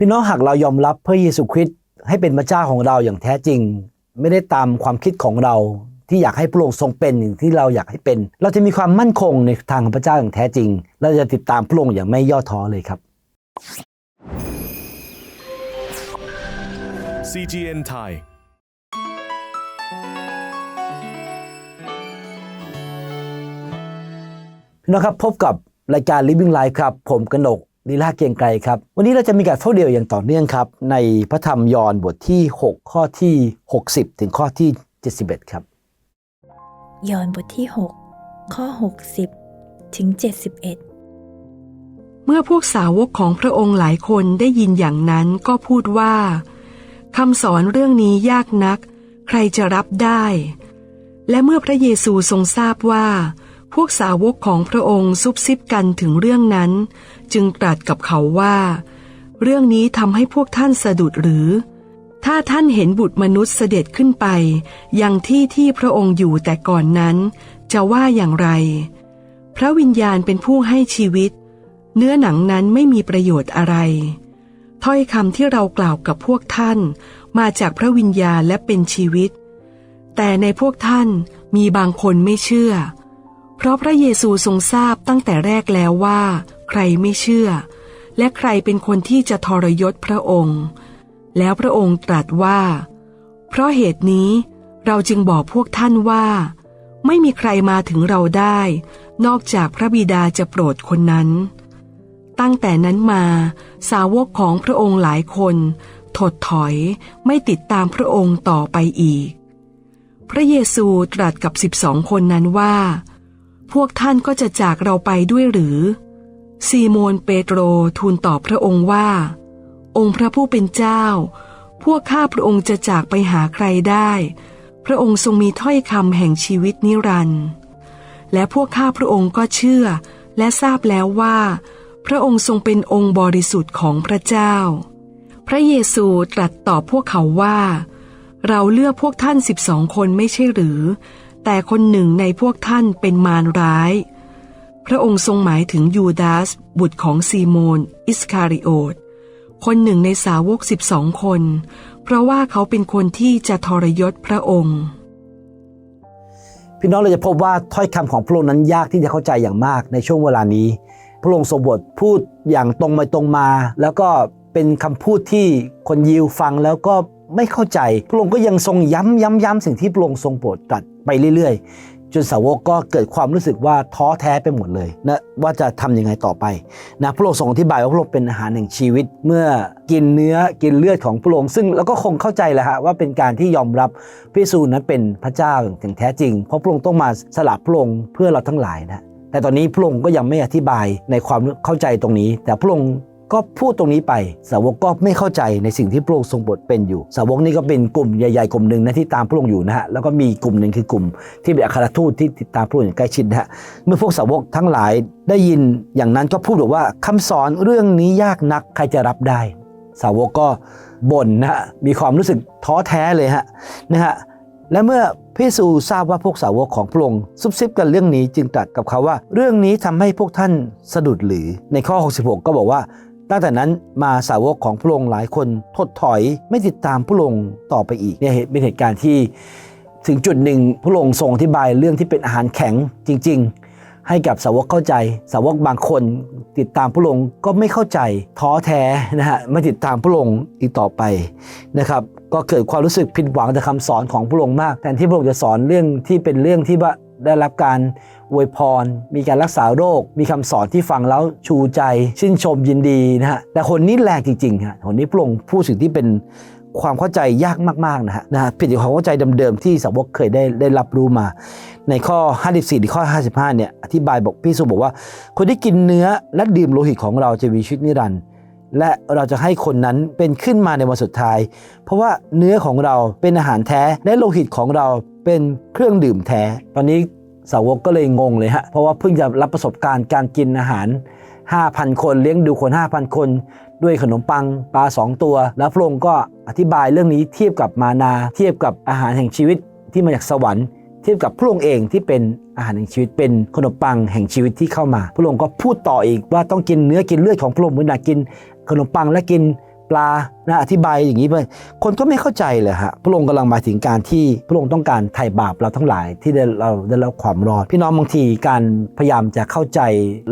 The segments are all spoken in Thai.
พี่น้องหากเรายอมรับพระเยซูคริสต์ให้เป็นพระเจ้าของเราอย่างแท้จริง ไม่ได้ตามความคิดของเราที่อยากให้พระองค์ทรงเป็นอย่างที่เราอยากให้เป็น เราจะมีความมั่นคงในทางของพระเจ้าอย่างแท้จริง เราจะติดตามพระองค์อย่างไม่ย่อท้อเลยครับ CGN Thai พี่น้องครับพบกับรายการ Living Life ครับ ผมกนก ลีลาเกรียงไกรครับ วันนี้เราจะมีการเฝ้าเดียวอย่างต่อเนื่องครับ ในพระธรรมยอห์นบทที่ 6 ข้อที่ 60 ถึงข้อที่ 71 ครับ ยอห์นบทที่ 6 ข้อ 60 ถึง 71 เมื่อพวกสาวกของพระองค์หลายคนได้ยินอย่างนั้นก็พูดว่าคำสอนเรื่องนี้ยากนัก ใครจะรับได้ และเมื่อพระเยซูทรงทราบว่า พวกสาวกของพระองค์ซุบซิบกันถึงเรื่องนั้น จึงตรัสกับเขาว่า เรื่องนี้ทำให้พวกท่านสะดุดหรือ ถ้าท่านเห็นบุตรมนุษย์เสด็จขึ้นไป ยังที่ที่พระองค์อยู่แต่ก่อนนั้น จะว่าอย่างไร พระวิญญาณเป็นผู้ให้ชีวิต เนื้อหนังนั้นไม่มีประโยชน์อะไร ถ้อยคำที่เรากล่าวกับพวกท่านมาจากพระวิญญาณและเป็นชีวิต แต่ในพวกท่านมีบางคนไม่เชื่อ เพราะพระเยซูทรงทราบตั้งแต่แรกแล้วว่า ใครไม่เชื่อ และใครเป็นคนที่จะทรยศพระองค์ แล้วพระองค์ตรัสว่า เพราะเหตุนี้เราจึงบอกพวกท่านว่า ไม่มีใครมาถึงเราได้ นอกจากพระบิดาจะโปรดคนนั้น ตั้งแต่นั้นมาสาวกของพระองค์หลายคน ถดถอยไม่ติดตามพระองค์ต่อไปอีก พระเยซูตรัสกับสิบสองคนนั้นว่า พวกท่านก็จะจากเราไปด้วยหรือ ซีโมนเปโตรทูลตอบพระองค์ว่า องค์พระผู้เป็นเจ้า พวกข้าพระองค์จะจากไปหาใครได้ พระองค์ทรงมีถ้อยคำแห่งชีวิตนิรันดร์และพวกข้าพระองค์ก็เชื่อ และทราบแล้วว่า พระองค์ทรงเป็นองค์บริสุทธิ์ของพระเจ้า พระเยซูตรัสตอบพวกเขาว่า เราเลือกพวกท่านสิบสองคนไม่ใช่หรือ แต่คนหนึ่งในพวกท่านเป็นมารร้าย พระองค์ทรงหมายถึงยูดาส บุตรของซีโมน อิสคาริโอต คนหนึ่งในสาวกสิบสองคน เพราะว่าเขาเป็นคนที่จะทรยศพระองค์ พี่น้องเราจะพบว่าถ้อยคำของพระองค์นั้นยากที่จะเข้าใจอย่างมากในช่วงเวลานี้ พระองค์ทรงบทพูดอย่างตรงไปตรงมา แล้วก็เป็นคำพูดที่คนยิวฟังแล้วก็ไม่เข้าใจ พระองค์ก็ยังทรงย้ำย้ำย้ำสิ่งที่พระองค์ทรงโปรดตรัส ไปเรื่อยๆ จนสาวกก็เกิดความรู้สึกว่าท้อแท้ไปหมดเลยนะว่าจะทำยังไงต่อไปนะพระองค์ทรงอธิบายว่าพระองค์เป็นอาหารแห่งชีวิต เมื่อกินเนื้อกินเลือดของพระองค์ซึ่งเราก็คงเข้าใจแหละฮะว่าเป็นการที่ยอมรับพระเยซูนั้นเป็นพระเจ้าอย่างแท้จริง เพราะพระองค์ต้องมาสละพระองค์เพื่อเราทั้งหลายนะแต่ตอนนี้พระองค์ก็ยังไม่อธิบายในความเข้าใจตรงนี้ แต่พระองค์ ก็พูดตรงนี้ไป สาวกก็ไม่เข้าใจในสิ่งที่พระองค์ทรงบทเป็นอยู่ สาวกนี่ก็เป็นกลุ่มใหญ่ๆกลุ่มหนึ่งนะที่ตามพระองค์อยู่นะฮะแล้วก็มีกลุ่มหนึ่งคือกลุ่มที่เป็นอัครทูตที่ติดตามพระองค์อย่างใกล้ชิดนะฮะเมื่อพวกสาวกทั้งหลายได้ยินอย่างนั้นก็พูดบอกว่าคำสอนเรื่องนี้ยากนักใครจะรับได้ สาวกก็บ่นนะฮะมีความรู้สึกท้อแท้เลยฮะนะฮะและเมื่อพระเยซูทราบว่าพวกสาวกของพระองค์ซุบซิบกันเรื่องนี้จึงตรัสกับเขาว่า เรื่องนี้ทำให้พวกท่านสะดุดหรือในข้อ 66 ก็บอกว่า ตั้งแต่นั้นมาสาวกของพระองค์หลายคนถดถอยไม่ติดตามพระองค์ต่อไปอีกเนี่ยเป็นเหตุการณ์ที่ถึงจุดหนึ่งพระองค์ทรงอธิบายเรื่องที่เป็นอาหารแข็งจริง ๆ ให้กับสาวกเข้าใจ สาวกบางคนติดตามพระองค์ก็ไม่เข้าใจท้อแท้นะฮะไม่ติดตามพระองค์อีกต่อไปนะครับก็เกิดความรู้สึกผิดหวังจากคำสอนของพระองค์มากแทนที่พระองค์จะสอนเรื่องที่เป็นเรื่องที่ว่าได้รับการ อวยพร มีการรักษาโรค มีคำสอนที่ฟังแล้วชูใจ ชื่นชมยินดีนะฮะ แต่คนนี้แรงจริงๆฮะ คนนี้พระองค์พูดสิ่งที่เป็นความเข้าใจยากมากๆนะฮะนะฮะผิดจากความเข้าใจเดิมๆที่สาวกเคยได้ได้รับรู้มา ในข้อ 54หรือข้อ 55 เนี่ยอธิบายบอกพี่สุบอกว่า คนที่กินเนื้อและดื่มโลหิตของเราจะมีชีวิตนิรันดร์และเราจะให้คนนั้นเป็นขึ้นมาในวันสุดท้าย เพราะว่าเนื้อของเราเป็นอาหารแท้และโลหิตของเราเป็นเครื่องดื่มแท้ ตอนนี้ สาวกก็เลยงงเลยฮะ เพราะว่าเพิ่งจะรับประสบการณ์การกินอาหาร 5,000 คนเลี้ยงดูคน 5,000 คน ด้วยขนมปังปลา 2 ตัว แล้วพระองค์ก็อธิบายเรื่องนี้เทียบกับมานา เทียบกับอาหารแห่งชีวิตที่มาจากสวรรค์ เทียบกับพระองค์เองที่เป็นอาหารแห่งชีวิตเป็นขนมปังแห่งชีวิตที่เข้ามา พระองค์ก็พูดต่ออีกว่าต้องกินเนื้อกินเลือดของพระองค์เหมือนกินขนมปังและกิน ปลานะอธิบายอย่างนี้ไปคนก็ไม่เข้าใจเลยฮะพระองค์กำลังหมายถึงการที่พระองค์ต้องการไถ่บาปเราทั้งหลายที่ได้เราได้รับความรอด พี่น้องบางทีการพยายามจะเข้าใจ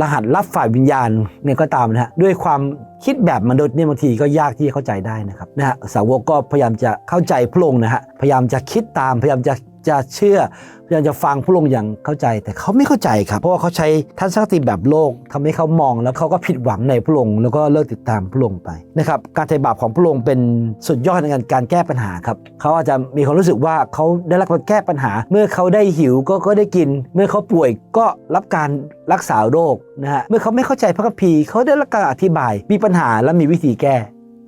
รหัสลับฝ่ายวิญญาณเนี่ยก็ตามนะฮะด้วยความคิดแบบมนุษย์เนี่ยบางทีก็ยากที่จะเข้าใจได้นะครับนะฮะสาวกก็พยายามจะเข้าใจพระองค์นะฮะพยายามจะคิดตามพยายามจะ จะเชื่อพยายามจะฟังพระองอย่างเข้าใจ แต่เขาไม่เข้าใจครับ เพราะว่าเขาใช้ทัศนคติแบบโลกทำให้เขามองแล้วเขาก็ผิดหวังในพระองแล้วก็เลิกติดตามพระองไปนะครับการไถ่บาปของพระองเป็นสุดยอดในการการแก้ปัญหาครับเขาอาจจะมีความรู้สึกว่าเขาได้รับการแก้ปัญหา เมื่อเขาได้หิวก็ก็ได้กิน เมื่อเขาป่วยก็รับการรักษาโรคนะฮะเมื่อเขาไม่เข้าใจพระคัมภีร์เขาได้รับการอธิบายมีปัญหาและมีวิธีแก้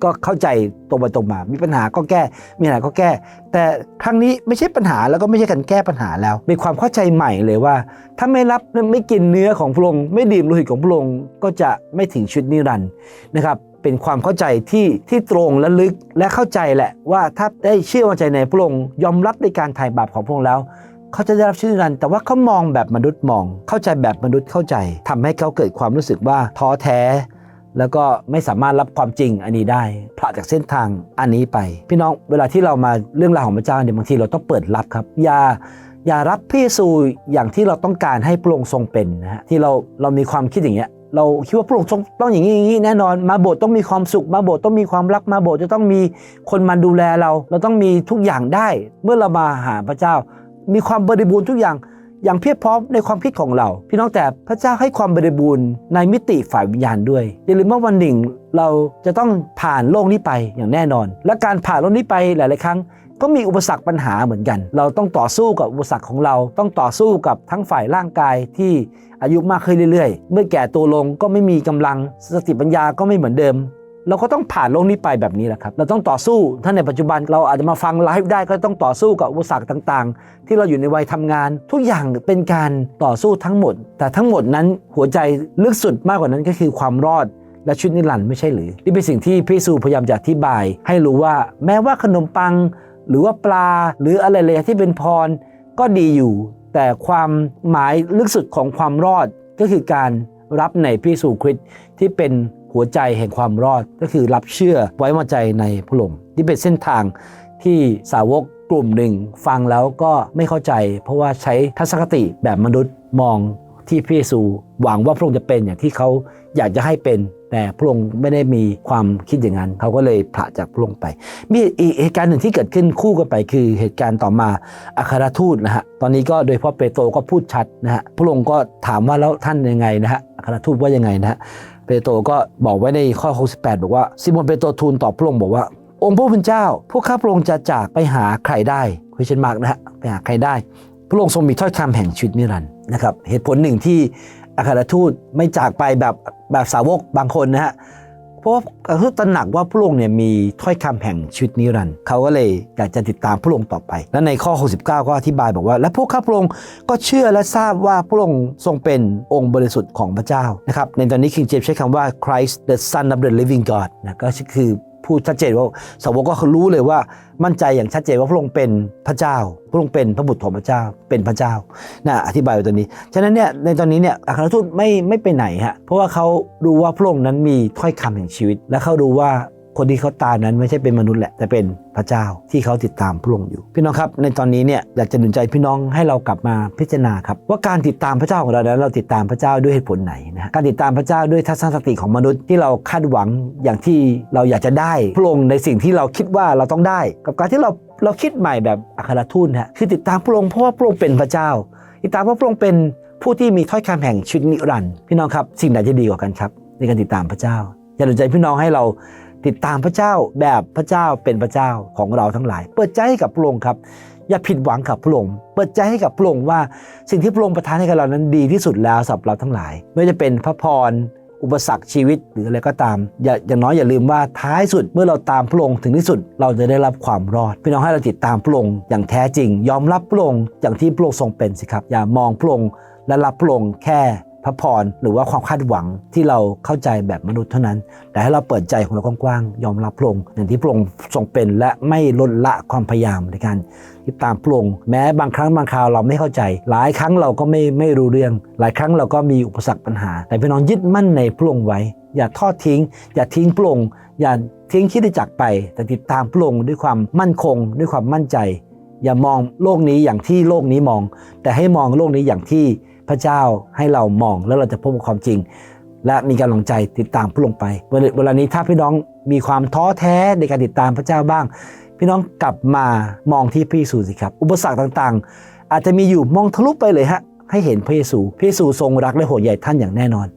ก็เข้าใจตรงไปตรงมา มีปัญหาก็แก้ มีปัญหาก็แก้ แต่ครั้งนี้ไม่ใช่ปัญหาแล้วก็ไม่ใช่การแก้ปัญหาแล้วเป็นความเข้าใจใหม่เลยว่า ถ้าไม่รับไม่กินเนื้อของพระองค์ไม่ดื่มโลหิตของพระองค์ก็จะไม่ถึงชีวิตนิรันดร์นะครับเป็นความเข้าใจที่ที่ตรงและลึกและเข้าใจแหละว่าถ้าได้เชื่อวางใจในพระองค์ยอมรับในการไถ่บาปของพระองค์แล้วเขาจะได้รับชีวิตนิรันดร์แต่ว่าเขามองแบบมนุษย์มอง เข้าใจแบบมนุษย์เข้าใจทำให้เขาเกิดความรู้สึกว่าท้อแท้ แล้วก็ไม่สามารถรับความจริงอันนี้ได้พลาจากเส้นทางอันนี้ไป พี่น้องเวลาที่เรามาเรื่องราวของพระเจ้าเนี่ยบางทีเราต้องเปิดรับครับ อย่าอย่ารับพระเยซูอย่างที่เราต้องการให้พระองค์ทรงเป็นนะฮะที่เราเรามีความคิดอย่างเงี้ยเราคิดว่าพระองค์ทรงต้องอย่างนี้อย่างนี้แน่นอน มาโบสถ์ต้องมีความสุขมาโบสถ์ต้องมีความรักมาโบสถ์จะต้องมีคนมาดูแลเรา เราต้องมีทุกอย่างได้ เมื่อเรามาหาพระเจ้า มีความบริบูรณ์ทุกอย่าง อย่างเพียบพร้อมในความคิดของเรา พี่น้องแต่พระเจ้าให้ความบริบูรณ์ในมิติฝ่ายวิญญาณด้วยอย่าลืมว่าวันหนึ่งเราจะต้องผ่านโลกนี้ไปอย่างแน่นอน และการผ่านโลกนี้ไปหลาย ๆ ครั้งก็มีอุปสรรคปัญหาเหมือนกัน เราต้องต่อสู้กับอุปสรรคของเรา ต้องต่อสู้กับทั้งฝ่ายร่างกายที่อายุมากขึ้นเรื่อย ๆ เมื่อแก่ตัวลงก็ไม่มีกำลังสติปัญญาก็ไม่เหมือนเดิม เราก็ต้องผ่านโลกนี้ไปแบบนี้แหละครับ เราต้องต่อสู้ ถ้าในปัจจุบันเราอาจจะมาฟังไลฟ์ได้ก็ต้องต่อสู้กับอุปสรรคต่างๆ ที่เราอยู่ในวัยทำงาน ทุกอย่างเป็นการต่อสู้ทั้งหมด แต่ทั้งหมดนั้นหัวใจลึกสุดมากกว่านั้นก็คือความรอดและชีวิตนิรันดร์ไม่ใช่หรือ นี่เป็นสิ่งที่พระเยซูพยายามจะอธิบาย ให้รู้ว่าแม้ว่าขนมปัง หรือว่าปลา หรืออะไรเลยที่เป็นพรก็ดีอยู่ แต่ความหมายลึกสุดของความรอดก็คือการรับในพระเยซูคริสที่เป็น หัวใจแห่งความรอดก็คือรับเชื่อไว้วางใจในพระองค์นี่เป็นเส้นทางที่สาวกกลุ่มหนึ่งฟังแล้วก็ไม่เข้าใจ เพราะว่าใช้ทัศนคติแบบมนุษย์มองที่พระเยซูหวังว่าพระองค์จะเป็นอย่างที่เขาอยากจะให้เป็น แต่พระองค์ไม่ได้มีความคิดอย่างนั้น เขาก็เลยผละจากพระองค์ไป มีอีกเหตุการณ์หนึ่งที่เกิดขึ้นคู่กันไปคือเหตุการณ์ต่อมาอัครทูตนะฮะตอนนี้ก็โดยเฉพาะเปโตรก็พูดชัดนะฮะพระองค์ก็ถามว่าแล้วท่านยังไงนะฮะอัครทูตว่ายังไงนะฮะ เปโตรก็บอกไว้ในข้อ 68 บอกว่าซิมอนเปโตรทูลตอบพระองค์บอกว่า องค์พระผู้เป็นเจ้า พวกข้าพระองค์จะจากไปหาใครได้คุยเชนมากนะฮะไปหาใครได้ พระองค์ทรงมีถ้อยคำแห่งชีวิตนิรันดร์นะครับเหตุผลหนึ่งที่อัครทูตไม่จากไปแบบแบบสาวกบางคนนะฮะ เพราะว่าเขาตระหนักว่าพระองค์เนี่ยมีถ้อยคำแห่งชีวิตนิรันดร์เขาก็เลยอยากจะติดตามพระองค์ต่อไป และในข้อ 69 ก็อธิบายบอกว่า และพวกข้าพระองค์ก็เชื่อและทราบว่าพระองค์ทรงเป็นองค์บริสุทธิ์ของพระเจ้านะครับในตอนนี้คิงเจมใช้คำว่า Christ the Son of the Living God นะก็คือ พูดชัดเจนว่าสาวกก็รู้เลยว่ามั่นใจอย่างชัดเจนว่าพระองค์เป็นพระเจ้า พระองค์เป็นพระบุตรของพระเจ้าเป็นพระเจ้านะอธิบายไว้ตรงนี้ฉะนั้นเนี่ยในตอนนี้เนี่ยอัครทูตไม่ไม่ไปไหนฮะเพราะว่าเขารู้ว่าพระองค์นั้นมีถ้อยคำแห่งชีวิต และเขารู้ว่า คนที่เขาตามนั้นไม่ใช่เป็นมนุษย์แหละแต่เป็นพระเจ้าที่เขาติดตามพระองค์อยู่ พี่น้องครับ ในตอนนี้เนี่ยอยากจะหนุนใจพี่น้องให้เรากลับมาพิจารณาครับว่าการติดตามพระเจ้าของเรานั้นเราติดตามพระเจ้าด้วยเหตุผลไหนนะการติดตามพระเจ้าด้วยทัศนคติของมนุษย์ที่เราคาดหวังอย่างที่เราอยากจะได้พระองค์ในสิ่งที่เราคิดว่าเราต้องได้ กับการที่เราเราคิดใหม่แบบอัครทูตฮะคือติดตามพระองค์เพราะว่าพระองค์เป็นพระเจ้า ติดตามเพราะพระองค์เป็นผู้ที่มีถ้อยคำแห่งชีวิตนิรันดร์พี่น้องครับ สิ่งไหนจะดีกว่ากันครับในการติดตามพระเจ้า อย่าหนุนใจพี่น้องให้เรา ติดตามพระเจ้าแบบพระเจ้าเป็นพระเจ้าของเราทั้งหลาย เปิดใจให้กับพระองค์ครับ อย่าผิดหวังกับพระองค์เปิดใจให้กับพระองค์ว่าสิ่งที่พระองค์ประทานให้กับเรานั้นดีที่สุดแล้วสำหรับเราทั้งหลาย ไม่ว่าจะเป็นพระพรอุปสรรคชีวิตหรืออะไรก็ตาม อย่าอย่างน้อยอย่าลืมว่าท้ายสุดเมื่อเราตามพระองค์ถึงที่สุดเราจะได้รับความรอดพี่น้องให้เราติดตามพระองค์อย่างแท้จริง ยอมรับพระองค์อย่างที่พระองค์ทรงเป็นสิครับ อย่ามองพระองค์และรับพระองค์แค่ พระพรหรือว่าความคาดหวังที่เราเข้าใจแบบมนุษย์เท่านั้น แต่ให้เราเปิดใจของเรากว้างๆยอมรับพระองค์อย่างที่พระองค์ทรงเป็นและไม่ลดละความพยายามในการติดตามพระองค์แม้บางครั้งบางคราวเราไม่เข้าใจ หลายครั้งเราก็ไม่ไม่รู้เรื่อง หลายครั้งเราก็มีอุปสรรคปัญหา แต่พี่น้องยึดมั่นในพระองค์ไว้ อย่าทอดทิ้ง อย่าทิ้งพระองค์อย่าทิ้งคิดได้จากไป แต่ติดตามพระองค์ด้วยความมั่นคง ด้วยความมั่นใจ อย่ามองโลกนี้อย่างที่โลกนี้มอง แต่ให้มองโลกนี้อย่างที่ พระเจ้าให้เรามองแล้วเราจะพบกับความจริง และมีกำลังใจติดตามพระลงไปเวลาเวลานี้ถ้าพี่น้องมีความท้อแท้ในการติดตามพระเจ้าบ้าง พี่น้องกลับมามองที่พระเยซูสิครับ อุปสรรคต่างๆ อาจจะมีอยู่มองทะลุไปเลยฮะให้เห็นพระเยซูพระเยซูทรงรักและห่วงใยท่านอย่างแน่นอน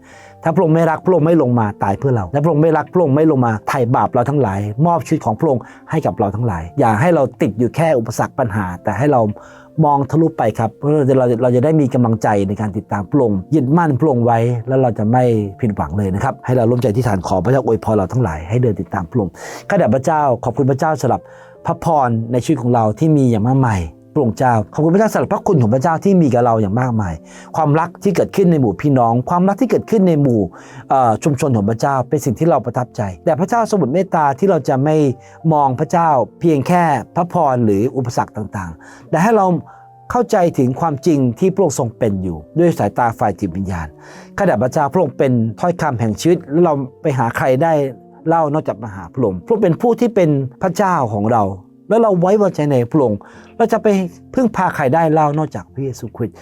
ถ้าพระองค์ไม่รักพระองค์ไม่ลงมาตายเพื่อเรา และพระองค์ไม่รักพระองค์ไม่ลงมาไถ่บาปเราทั้งหลาย มอบชีวิตของพระองค์ให้กับเราทั้งหลาย อย่าให้เราติดอยู่แค่อุปสรรคปัญหา แต่ให้เรามองทะลุไปครับเพื่อเราจะเราจะได้มีกำลังใจในการติดตามพระองค์ยึดมั่นพระองค์ไว้ แล้วเราจะไม่ผิดหวังเลยนะครับ ให้เราร่วมใจที่ฐานขอพระเจ้าอวยพรเราทั้งหลายให้เดินติดตามพระองค์ข้าแต่พระเจ้าขอบคุณพระเจ้าสำหรับพระพรในชีวิตของเราที่มีอย่างมากมาย ระองค์เจ้าขอบคุณพระเจ้าสำหรับพระคุณของพระเจ้าที่มีกับเราอย่างมากมาย ความรักที่เกิดขึ้นในหมู่พี่น้อง ความรักที่เกิดขึ้นในหมู่ชุมชนของพระเจ้า เป็นสิ่งที่เราประทับใจ แต่พระเจ้าสมุดเมตตาที่เราจะไม่มองพระเจ้า เพียงแค่พระพรหรืออุปสรรคต่างๆ แต่ให้เราเข้าใจถึงความจริงที่พระองค์ทรงเป็นอยู่ ด้วยสายตาฝ่ายจิตวิญญาณข้าแต่พระเจ้าพระองค์เป็นถ้อยคำแห่งชีวิตแล้วเราไปหาใครได้เล่านอกจากมหาพระองค์พระองค์เป็นผู้ที่เป็นพระเจ้าของเรา แล้วเราไว้วางใจในพระองค์เราจะไปพึ่งพาใครได้เล่านอกจากพระเยซูคริสต์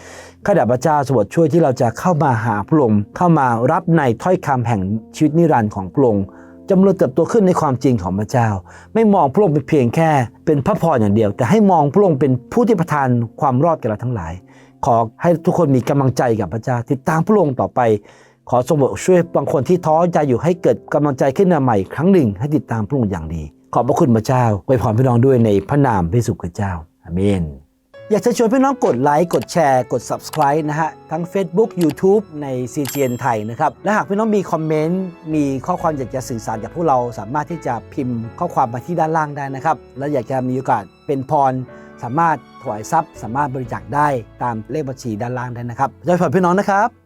ข้าแต่พระเจ้าสวดช่วยที่เราจะเข้ามาหาพระองค์เข้ามารับในถ้อยคำแห่งชีวิตนิรันดร์ของพระองค์จำเริญเติบโตขึ้นในความจริงของพระเจ้า ไม่มองพระองค์เป็นเพียงแค่เป็นพระพรอย่างเดียว แต่ให้มองพระองค์เป็นผู้ที่ประทานความรอดแก่เราทั้งหลาย ขอให้ทุกคนมีกำลังใจกับพระเจ้าติดตามพระองค์ต่อไป ขอทรงโปรดช่วยบางคนที่ท้อใจอยู่ให้เกิดกำลังใจขึ้นมาใหม่ครั้งหนึ่งให้ติดตามพระองค์อย่างดี ขอบพระคุณพระเจ้าไว้พรพี่น้องด้วยในพระนามพระสต์เจ้าอาเมน อยากจะชวนพี่น้องกดไลค์ กดแชร์ กด subscribe นะฮะ ทั้ง Facebook YouTube ใน CGN ไทยนะครับ และหากพี่น้องมีคอมเมนต์ มีข้อความอยากจะสื่อสารกับพวกเราสามารถที่จะพิมพ์ข้อความมาที่ด้านล่างได้นะครับ และอยากจะมีโอกาสเป็นพรสามารถถวายทรัพย์ สามารถบริจาคได้ตามเลขบัญชีด้านล่างได้นะครับจะขอพี่น้องนะครับ